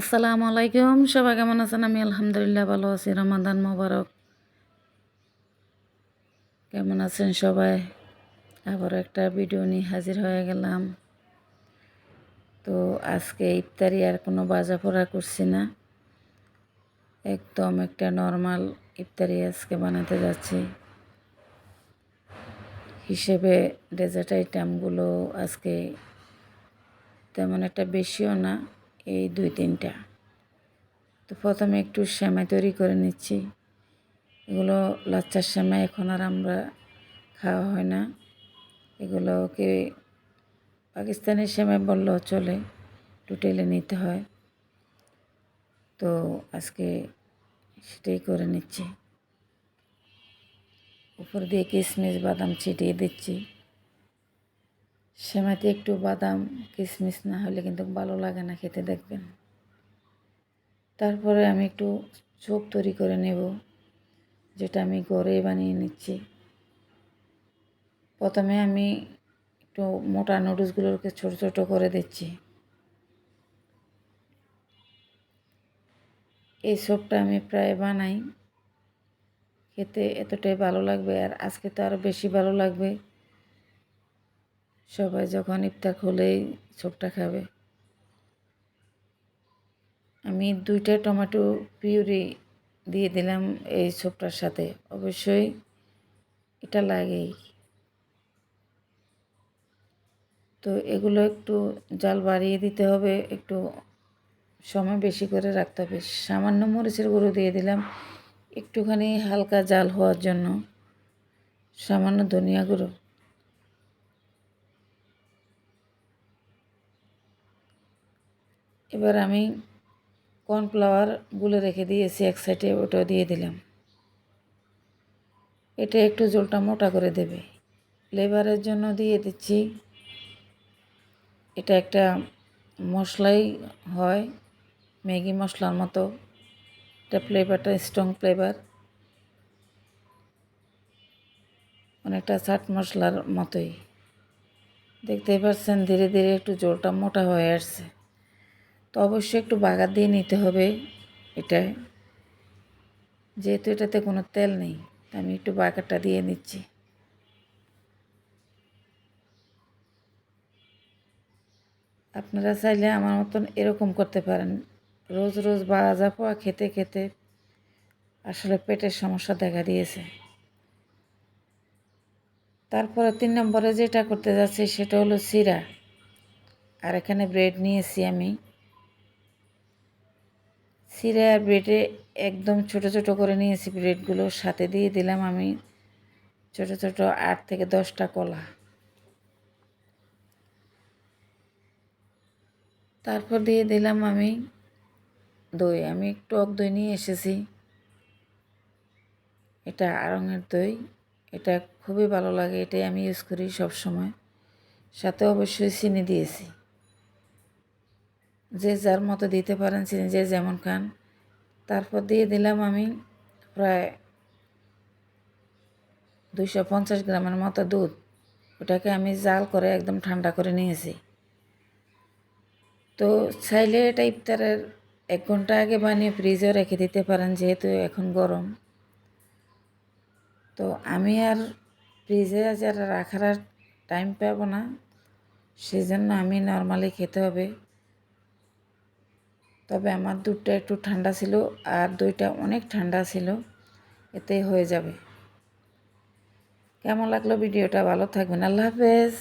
আসসালামু আলাইকুম। সবাই কেমন আছেন? আমি আলহামদুলিল্লাহ ভালো আছি। রমাদান মোবারক। কেমন আছেন সবাই? আবার একটা ভিডিও নিয়ে হাজির হয়ে গেলাম। তো আজকে ইফতারি আর কোনো বাজা পোড়া করছি না। একদম একটা নর্মাল ইফতারি আজকে বানাতে যাচ্ছি। হিসেবে ডেজার্ট আইটেমগুলো আজকে তেমন একটা বেশিও না। এই দুই তিনটা। তো প্রথমে একটু সেমাই তৈরি করে নিচ্ছি। এগুলো লাচ্চার সেমাই এখন আর আমরা খাওয়া হয় না। এগুলোকে পাকিস্তানের সেমাই বললেও চলে, একটু টেলে নিতে হয়। তো আজকে সেটাই করে নিচ্ছি। উপর দিয়ে কিশমিশ বাদাম ছিটিয়ে দিচ্ছি। সেমাইতে একটু বাদাম কিশমিশ না হলে কিন্তু ভালো লাগে না খেতে, দেখবেন। তারপরে আমি একটু চোপ তৈরি করে নেব, যেটা আমি ঘরে বানিয়ে নিচ্ছি। প্রথমে আমি একটু মোটা নুডলসগুলোকে ছোট ছোট করে দিচ্ছি। এই সবটা আমি প্রায় বানাই। খেতে এতটাই ভালো লাগবে, আর আজকে তো আরও বেশি ভালো লাগবে। সবাই যখন ইফতার খুলেই ছোপটা খাবে। আমি দুইটা টমেটো পিউরি দিয়ে দিলাম এই ছোপটার সাথে। অবশ্যই এটা লাগেই। তো এগুলো একটু জাল বাড়িয়ে দিতে হবে, একটু সময় বেশি করে রাখতে হবে। সামান্য মরিচের গুঁড়ো দিয়ে দিলাম, একটুখানি হালকা জাল হওয়ার জন্য। সামান্য ধনিয়া গুঁড়ো। এবার আমি কর্নফ্লাওয়ার গুলে রেখে দিয়েছি এক সাইডে ওটাও দিয়ে দিলাম। এটা একটু জলটা মোটা করে দেবে। ফ্লেভারের জন্য দিয়ে দিচ্ছি। এটা একটা মশলাই হয়, ম্যাগি মশলার মতো। এটা ফ্লেভারটা স্ট্রং ফ্লেভার অনেকটা চাট মশলার মতোই। দেখতেই পাচ্ছেন ধীরে ধীরে একটু জলটা মোটা হয়ে আসছে। তো অবশ্যই একটু বাগার দিয়ে নিতে হবে এটা। যেহেতু এটাতে কোনো তেল নেই আমি একটু বাগারটা দিয়ে নিচ্ছি। আপনারা চাইলে আমার মতন এরকম করতে পারেন। রোজ রোজ বাজা পোয়া খেতে খেতে আসলে পেটের সমস্যা দেখা দিয়েছে। তারপরে তিন নম্বরে যেটা করতে যাচ্ছি সেটা হলো সিরা। আর এখানে ব্রেড নিয়েছি আমি। সিরা আর ব্রেডে একদম ছোট ছোট করে নিয়েছি ব্রেডগুলো। সাথে দিয়ে দিলাম আমি ছোট ছোট আট থেকে দশটা কলা। তারপর দিয়ে দিলাম আমি দই। আমি টক দই নিয়ে এসেছি। এটা আড়ঙের দই। এটা খুবই ভালো লাগে। এটাই আমি ইউজ করি সব সময় সাথে অবশ্যই চিনি দিয়েছি। যে যার মতো দিতে পারেন চিনি যে যেমন খান। তারপর দিয়ে দিলাম আমি প্রায় দুশো পঞ্চাশ গ্রামের মতো দুধ। ওটাকে আমি জাল করে একদম ঠান্ডা করে নিয়েছি। তো চাইলে এটা ইফতারের এক ঘণ্টা আগে বানিয়ে ফ্রিজেও রেখে দিতে পারেন যেহেতু এখন গরম। তো আমি আর ফ্রিজে যারা রাখার টাইম পাবো না সেই জন্য আমি নর্মালি খেতে হবে। তবে আমার দুধটা একটু ঠান্ডা ছিল আর দইটা অনেক ঠান্ডা ছিল, এতে হয়ে যাবে। কেমন লাগল ভিডিওটা? ভালো থাকবেন। আল্লাহ হাফেজ।